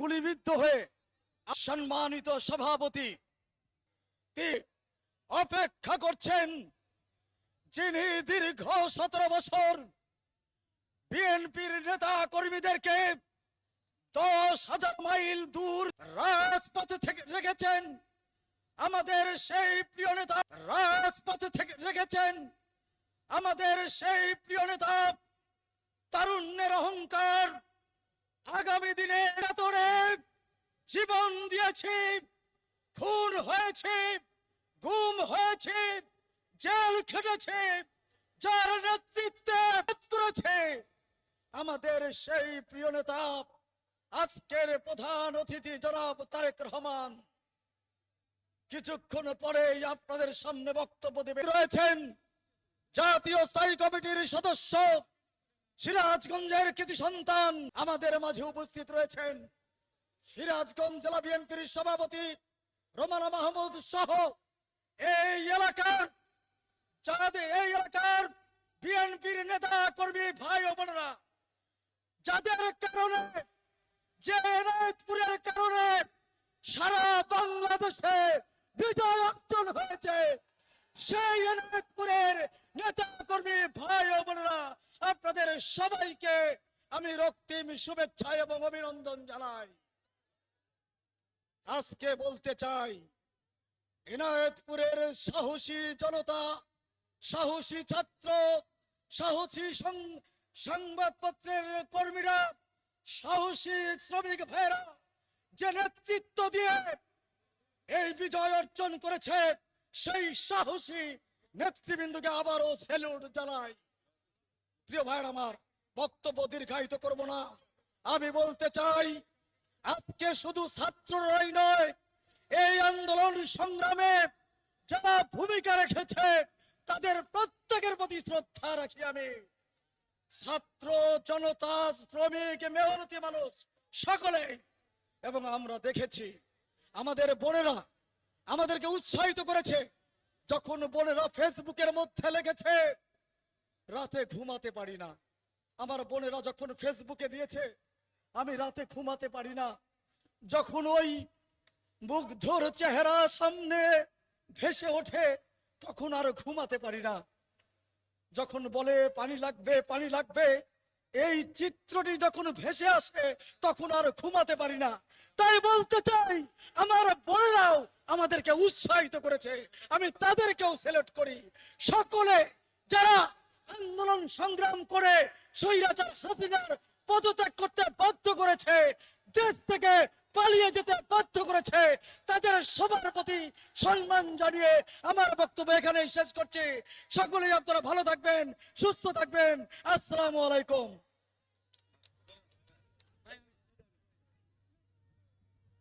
গুলিবিদ্ধ হয়ে সম্মানিত সভাপতি অপেক্ষা করছেন যিনি দীর্ঘ সতেরো বছর বিএনপির নেতা কর্মীদেরকে দশ হাজার মাইল দূর রাজপথে থেকে রেখেছেন। আমাদের সেই প্রিয় নেতা রাজপথে থেকে রেখেছেন। আমাদের সেই প্রিয় নেতা তারুণ্যের অহংকার আগামী দিনে জীবন দিয়েছে, খুন হয়েছে, গুম হয়েছে, জেল খেটেছে, যার নেতৃত্বে করেছে। আমাদের সেই প্রিয় নেতা, আজকের প্রধান অতিথি জনাব তারেক রহমান। কিছুক্ষণ পরেই আপনাদের সামনে বক্তব্য দেবে। রয়েছেন জাতীয় স্থায়ী কমিটির সদস্য, সিরাজগঞ্জের কৃতি সন্তান। আমাদের মাঝে উপস্থিত রয়েছেন সিরাজগঞ্জ জেলা বিএনপির সভাপতি রোমানা মাহমুদ সহ এই এলাকার যাদের এই এলাকার বিএনপির নেতা কর্মী ভাই ও বোনেরা, যাদের কারণে, যে এনায়তপুরের কারণে সারা বাংলাদেশে বিজয় অর্জন হয়েছে, সেই এনায়তপুরের নেতা কর্মী ভাই ও বোনেরা, আপনাদের সবাইকে আমি রক্তিম শুভেচ্ছা এবং অভিনন্দন জানাই। আজকে বলতে চাই, এনায়তপুরের সাহসী জনতা, সাহসী ছাত্র, সাহসী সংবাদপত্রের কর্মীরা, সাহসী শ্রমিক ভাইরা যে নেতৃত্ব দিয়ে এই বিজয় অর্জন করেছে, সেই সাহসী নেতৃবৃন্দকে আবারও স্যালুট জানাই। প্রিয় ভাইয়ের আমার বক্তব্য দীর্ঘায়িত করব না। আমি বলতে চাই আজকে শুধু ছাত্ররাই নয়, এই আন্দোলন সংগ্রামে যারা ভূমিকা রেখেছে, তাদের প্রত্যেকের প্রতি শ্রদ্ধা রাখি আমি। ছাত্র, জনতা, শ্রমিক, মেহনতি মানুষ সকলে এবং আমরা দেখেছি, আমাদের বোনেরা আমাদেরকে উৎসাহিত করেছে, যখন বোনেরা ফেসবুকের মধ্যে লেগেছে, রাতে ঘুমাতে পারি না। আমার বোনেরা যখন ফেসবুকে দিয়েছে আমি রাতে ঘুমাতে পারি না। যখন ওই মুগ্ধর চেহারা সামনে ভেসে ওঠে, তখন আর ঘুমাতে পারি না। যখন বলে, পানি লাগবে পানি লাগবে। এই চিত্রটি যখন ভেসে আসে, তখন আর ঘুমাতে পারি না। তাই বলতে চাই, আমার বোনেরাও আমাদেরকে উৎসাহিত করেছে। আমি তাদেরকেও সিলেক্ট করি। সকলে যারা আন্দোলন সংগ্রাম করে স্বৈরাচার হাসিনার পদত্যাগ করতে বাধ্য করেছে, দেশ থেকে পালিয়ে যেতে বাধ্য করেছে। তাদের সবার প্রতি সম্মান জানিয়ে আমার বক্তব্য এখানেই শেষ করছি। সকলেই আপনারা ভালো থাকবেন, সুস্থ থাকবেন। আসসালামু আলাইকুম।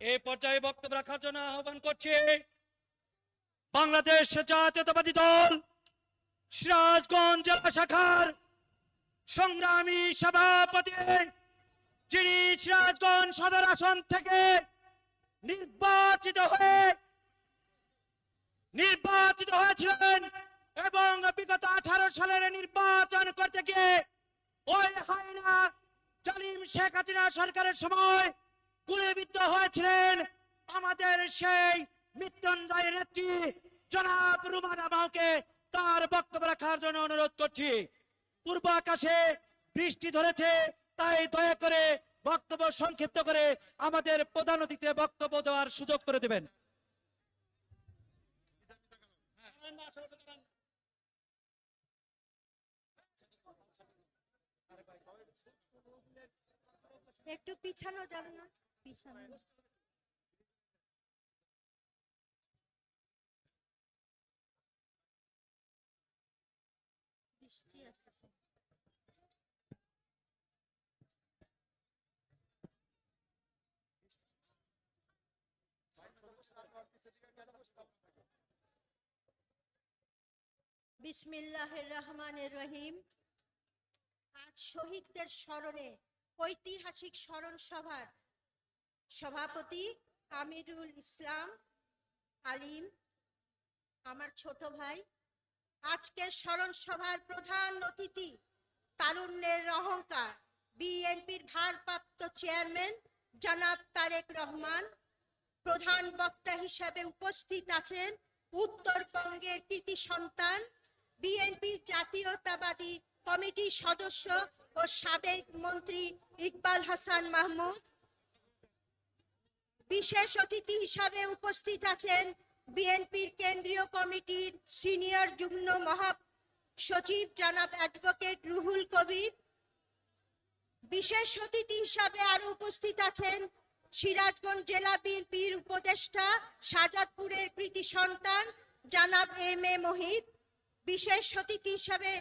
এই পর্যায়ে বক্তব্য রাখার জন্য আহ্বান করছি, বাংলাদেশ জাতীয়তাবাদী দল, সিরাজগঞ্জ জেলা শাখার সংগ্রামী সভাপতি যিনি সিরাজগঞ্জ সদর আসন থেকে নির্বাচিত হয়ে নির্বাচিত হয়েছিলেন এবং বিগত আঠারো সালের নির্বাচন করতে গিয়ে ওই হাইনা জালিম শেখ হাসিনা সরকারের সময় গুলিবিদ্ধ হয়েছিলেন। আমাদের সেই মৃত্যুঞ্জয় নেত্রী জনাব রুমানা মাওকে তার বক্তব্য রাখার জন্য অনুরোধ করছি। পূর্ব আকাশে বৃষ্টি ধরেছে, তাই দয়া করে বক্তব্য সংক্ষিপ্ত করে আমাদের প্রধান অতিথি বক্তব্য দেওয়ার সুযোগ করে দেবেন। একটু পিছানো যাবে না? পিছানো। বিসমিল্লাহির রহমানির রহিম। আজ শহীদদের স্মরণে ঐতিহাসিক স্মরণ সভার সভাপতি আমিরুল ইসলাম আলিম, আমার ছোট ভাই আজকের স্মরণ সভার প্রধান অতিথি তারুণ্যের অহংকার, বিএনপির ভারপ্রাপ্ত চেয়ারম্যান জনাব তারেক রহমান, প্রধান বক্তা হিসাবে উপস্থিত আছেন উত্তরবঙ্গের কৃতি সন্তান, বিএনপি জাতীয়তাবাদী কমিটির সদস্য ও সাবেক মন্ত্রী ইকবাল হাসান মাহমুদ। বিশেষ অতিথি হিসাবে উপস্থিত আছেন বিএনপির কেন্দ্রীয় কমিটির সিনিয়র যুগ্ম মহা সচিব জনাব অ্যাডভোকেট রুহুল কবির, বিশেষ অতিথি হিসাবে আরও উপস্থিত আছেন সিরাজগঞ্জ জেলা বিএনপির উপদেষ্টা শাজাদপুরের কৃতি সন্তান জানাব এম এ মহিত, বিশেষ অতিথি হিসাবে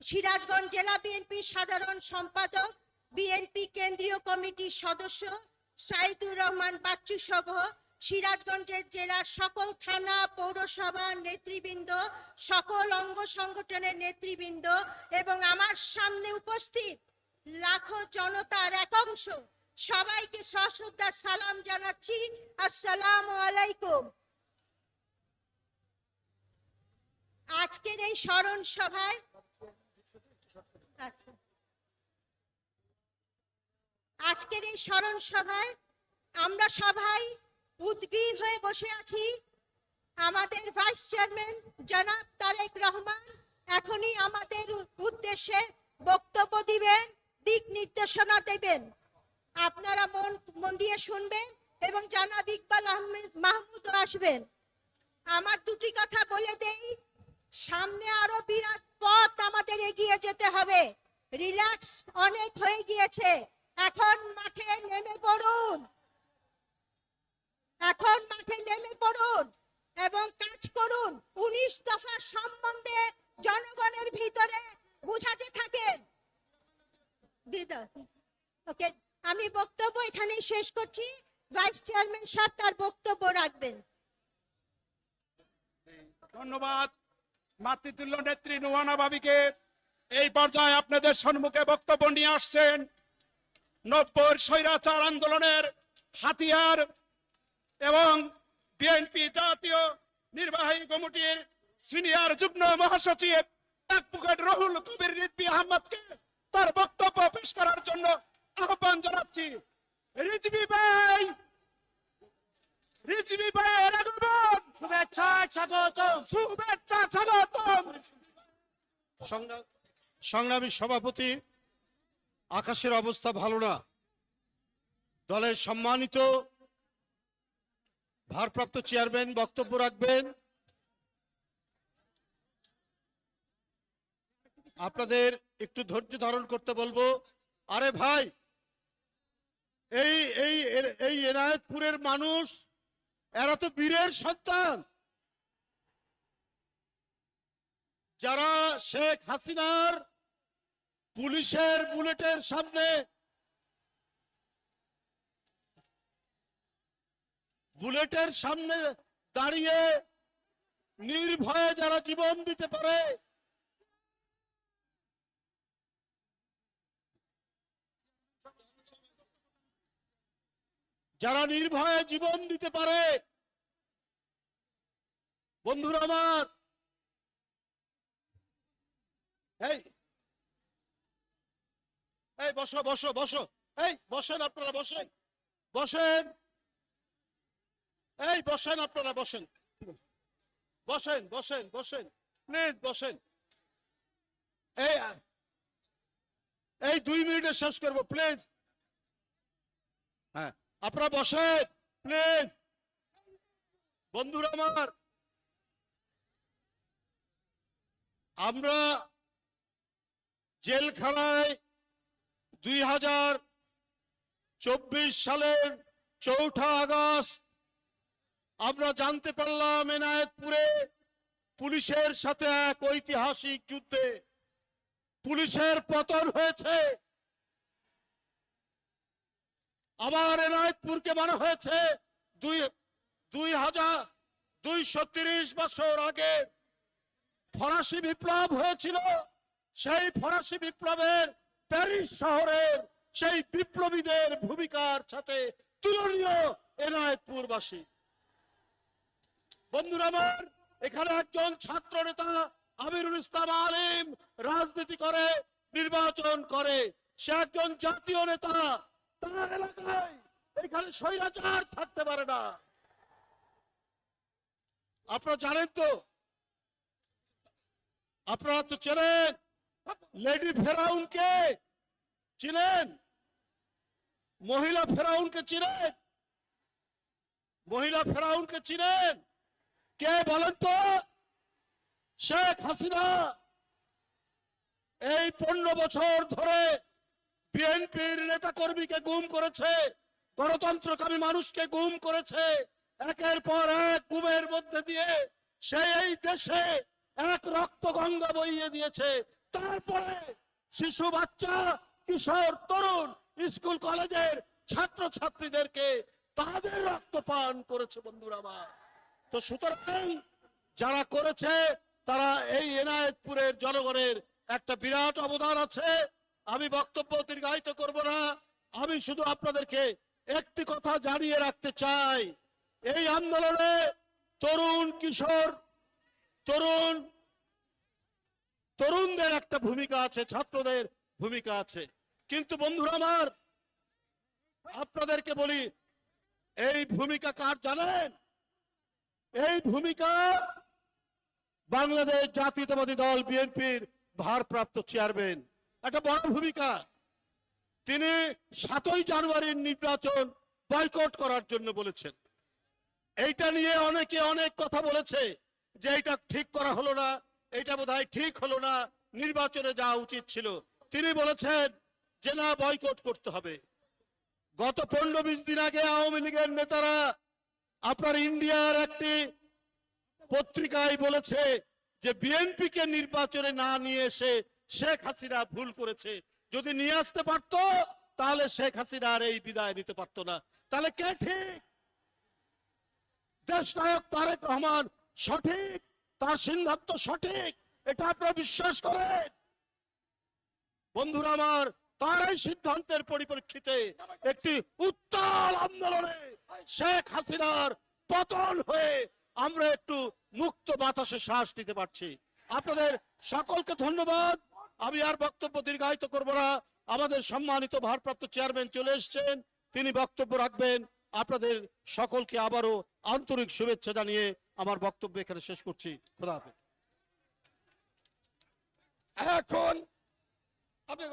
সিরাজগঞ্জ জেলা বিএনপির সাধারণ সম্পাদক, বিএনপি কেন্দ্রীয় কমিটির সদস্য সাইদুর রহমান বাচ্চু সহ সিরাজগঞ্জের জেলার সকল থানা, পৌরসভা নেতৃবৃন্দ, সকল অঙ্গ সংগঠনের নেতৃবৃন্দ এবং আমার সামনে উপস্থিত লাখো জনতার এক অংশ, সবাইকে সশ্রদ্ধার সালাম জানাচ্ছি আসসালামু আলাইকুম আজকের এই স্মরণ সভায়। আজকের এই স্মরণ সভায় আমরা সবাই উদ্গ্রীব হয়ে বসে আছি। আমাদের ভাইস চেয়ারম্যান জনাব তারেক রহমান এখনই আমাদের উদ্দেশ্যে বক্তব্য দিবেন, দিক নির্দেশনা দেবেন। আপনারা মন মন দিয়ে শুনবেন এবং জনাব ইকবাল আহমেদ মাহমুদ আসবেন। আমার দুটি কথা বলে দেই। সামনে আরও বিরাট পথ আমাদের এগিয়ে যেতে হবে। রিল্যাক্স অনেক হয়ে গিয়েছে। এখন মাঠে নেমে পড়ুন। এখন মাঠে নেমে পড়ুন এবং কাজ করুন। উনিশ দফা সম্বন্ধে জনগণের ভিতরে বুঝাতে থাকেন। ওকে, আমি বক্তব্য এখানেই শেষ করছি। ভাইস চেয়ারম্যান সাহেব তার বক্তব্য রাখবেন। ধন্যবাদ। মাতৃতুল্য নেত্রী নুহানা বাবিকে এই পর্যায়ে আপনাদের সম্মুখে বক্তব্য নিয়ে আসছেন নব্বই স্বৈরাচার আন্দোলনের হাতিয়ার এবং বিএনপি জাতীয় নির্বাহী কমিটির সিনিয়র যুগ্ম মহাসচিব অ্যাডভোকেট রহুল কবির রিজভি আহমদকে তার বক্তব্য পেশ করার জন্য আহ্বান জানাচ্ছি। রিজভি ভাই! রিজভি ভাইয়ের আগমন! শুভেচ্ছা স্বাগতম শুভেচ্ছা স্বাগতম সংগ্রামী সভাপতি আকাশের অবস্থা ভালো না। দলের সম্মানিত ভারপ্রাপ্ত চেয়ারম্যান বক্তব্য রাখবেন। আপনাদের একটু ধৈর্য ধারণ করতে বলব। আরে ভাই, এই এই এই এনায়েতপুরের মানুষ, এরা তো বীরের সন্তান। যারা শেখ হাসিনার পুলিশের বুলেটের সামনে বুলেটের সামনে দাঁড়িয়ে নির্ভয়ে যারা জীবন দিতে পারে, যারা নির্ভয়ে জীবন দিতে পারে, বন্ধুরা আমার, এই এই, বসো বসো বসো, এই, বসেন আপনারা, বসেন বসেন। এই, বসেন আপনারা, বসেন। বসেন বসেন বসেন। প্লিজ, বসেন। এই এই দুই মিনিটে শেষ করব, প্লিজ। হ্যাঁ আপনারা বসেন, প্লিজ। বন্ধুরা আমার, আমরা জেলখানায় দুই হাজার চব্বিশ সালের চৌঠা আগস্ট আমরা জানতে পারলাম এনায়েতপুরে পুলিশের সাথে এক ঐতিহাসিক যুদ্ধে পুলিশের পতন হয়েছে। আবার এনায়েতপুরকে মনে হয়েছে দুই দুই হাজার দুইশো তিরিশ বছর আগে। ফরাসি বিপ্লব হয়েছিল, সেই ফরাসি বিপ্লবের প্যারিস শহরের সেই বিপ্লবীদের ভূমিকার সাথে তুলনীয় এনায়েতপুরবাসী। বন্ধুরা আমার, এখানে একজন ছাত্র নেতা আমিরুল ইসলাম আলিম রাজনীতি করে, নির্বাচন করে। সে একজন জাতীয় নেতা। তার এলাকায় এখানে স্বৈরাচার থাকতে পারে না। আপনারা জানেন তো? আপনারা তো চেনেন? লেডি ফেরাউনকে চিনেন? মহিলা ফেরাউনকে চিনেন? মহিলা ফেরাউনকে চিনেন? কে বলেন তো? শেখ হাসিনা এই পনেরো বছর ধরে বিএনপির নেতা কর্মীকে গুম করেছে, গণতন্ত্রকামী মানুষকে গুম করেছে। একের পর এক গুমের মধ্যে দিয়ে সে এই দেশে এক রক্ত গঙ্গা বইয়ে দিয়েছে। তারপরে শিশু, বাচ্চা, কিশোর, তরুণ, স্কুল, কলেজের ছাত্র ছাত্রীদেরকে তাদের রক্ত পান করেছে বন্ধুরা আমার। তো সুতরাং যারা করেছে, তারা এই এনায়েতপুরের জনগণের একটা বিরাট অবদান আছে। আমি বক্তব্য দীর্ঘায়িত করব না। আমি শুধু আপনাদেরকে একটি কথা জানিয়ে রাখতে চাই। এই আন্দোলনে তরুণ কিশোর, তরুণ, তরুণদের একটা ভূমিকা আছে, ছাত্রদের ভূমিকা আছে। কিন্তু বন্ধুরা আমার, আপনাদেরকে বলি, এই ভূমিকা কার জানেন? এই ভূমিকা বাংলাদেশ জাতীয়তাবাদী দল বিএনপির ভারপ্রাপ্ত চেয়ারম্যান। একটা বড় ভূমিকা। তিনি সাতই জানুয়ারির নির্বাচন বয়কট করার জন্য বলেছেন। এইটা নিয়ে অনেকে অনেক কথা বলেছে যে এটা ঠিক করা হলো না এটা বোধহয় ঠিক হলো না, নির্বাচনে যাওয়া উচিত ছিল। তিনি বলেছেন যে না, বয়কট করতে হবে। গত পনেরো বিশ দিন আগে আওয়ামী লীগের নেতারা আপনার ইন্ডিয়ার একটি পত্রিকায় বলেছে যে বিএনপি কে নির্বাচনে না নিয়ে এসে শেখ হাসিনা ভুল করেছে। যদি নিয়ে আসতে পারতো, তাহলে শেখ হাসিনা আর এই বিদায় নিতে পারতো না। তাহলে কে ঠিক? দেশ নায়ক তারেক রহমান সঠিক? তার সিদ্ধান্ত সঠিক? এটা আপনারা বিশ্বাস করেন? বন্ধুরা আমার, তার এই সিদ্ধান্তের পরিপ্রেক্ষিতে একটি উত্তাল আন্দোলনে শেখ হাসিনার পতন হয়ে আমরা একটু মুক্ত বাতাসে শ্বাস নিতে পারছি। আপনাদের সকলকে ধন্যবাদ। আমি আর বক্তব্য দীর্ঘায়িত করব না। আমাদের সম্মানিত ভারপ্রাপ্ত চেয়ারম্যান চলে এসেছেন। তিনি বক্তব্য রাখবেন। আপনাদের সকলকে আবারও আন্তরিক শুভেচ্ছা জানিয়ে আমার বক্তব্য এখানে শেষ করছি। খোদা হাফেজ। এখন আপনি।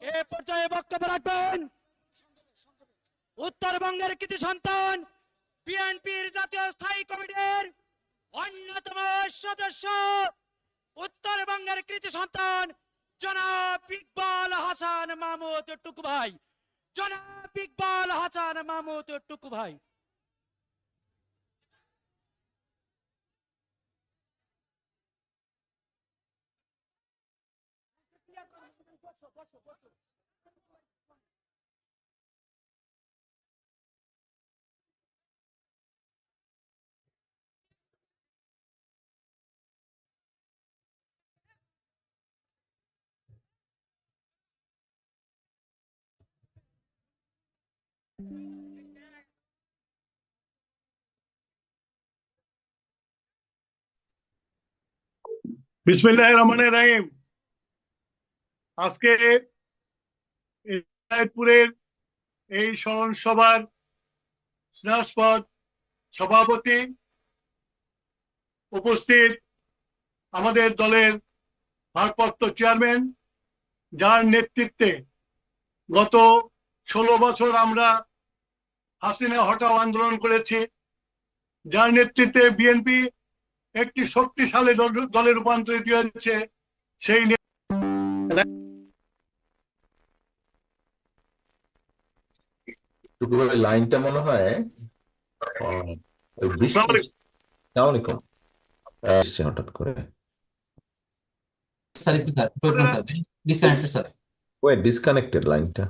এ পর্যায়ে বক্তব্য রাখবেন। উত্তরবঙ্গের কৃতি সন্তান, বিএনপির জাতীয় স্থায়ী কমিটির অন্যতম সদস্য, উত্তরবঙ্গের কৃতি সন্তান, জনাব ইকবাল হাসান মাহমুদ টুকু ভাই। জনাব ইকবাল হাসান মাহমুদ টুকু ভাই। বিসমিল্লাহ রহমানের রাহিম আজকে রায়পুরের এই স্মরণ সভার স্নেহাস্পদ সভাপতি উপস্থিত আমাদের দলের ভারপ্রাপ্ত চেয়ারম্যান, যার নেতৃত্বে গত ষোলো বছর আমরা হাসিনা হটাও আন্দোলন করেছি। যার নেতৃত্বে বিএনপি একটি শক্তিশালী দলে রূপান্তরিত হয়েছে। সেই টুকু ভাই লাইনটা মনে হয় আলাইকুম। এসছে হঠাৎ করে. ওই ডিসকানেক্টেড লাইনটা